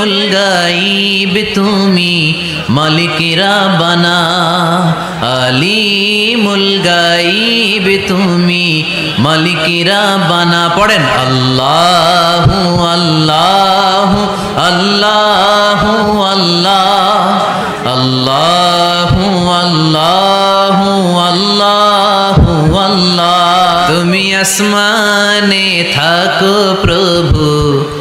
আলিমুল গাইব তুমি, মালিকেরা বানা। আলিমুল গাইব তুমি, মালিকেরা বানা। পড়েন আল্লাহ আল্লাহ আল্লাহ আল্লাহ আল্লাহ। আল্লাহ আল্লাহ আল্লাহ। তুমি আসমানে থাকো প্রভু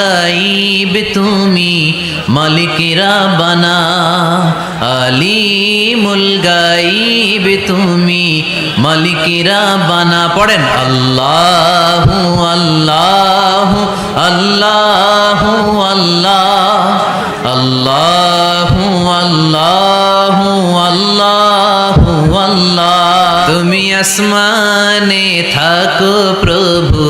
গাইব তুমি মালিকেরা বানা, আলিমুল গাইব তুমি মালিকেরা বানা। পড়েন, আল্লাহ আল্লাহ আল্লাহ আল্লাহ আল্লাহ আল্লাহ আল্লাহ আল্লাহ। তুমি আসমানে থাকো প্রভু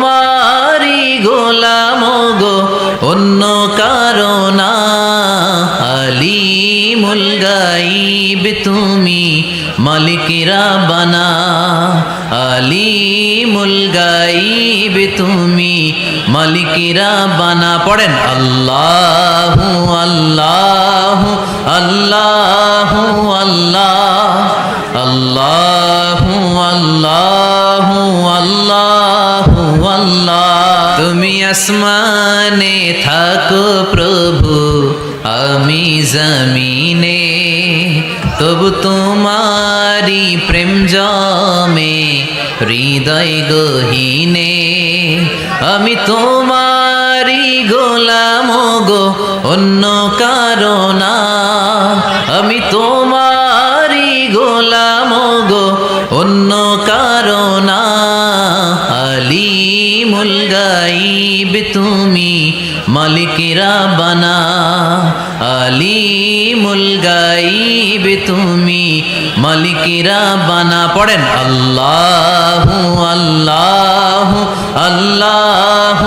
মালিকেরা বানা, আলিমুল গাইব তুমি। মালিকেরা বানা, পড়েন, আল্লাহ আল্লাহ আল্লাহ আল্লাহ আল্লাহ আল্লাহ আল্লাহ। আল্লাহ তুমি আসমানে থাকো প্রভু, আমি জমিনে তবু তোমারি প্রেম জমে, হৃদয় গহীনে। আমি তোমারি গোলাম গো, অন্য কারণা। আমি তোমারি গোলাম গো, অন্য কারণা। আলিমুল গাইব তুমি, মালিকেরা বানা। আলিমুল গাইব তুমি মালিকেরা বানা পড়েন আল্লাহ আল্লাহ আল্লাহ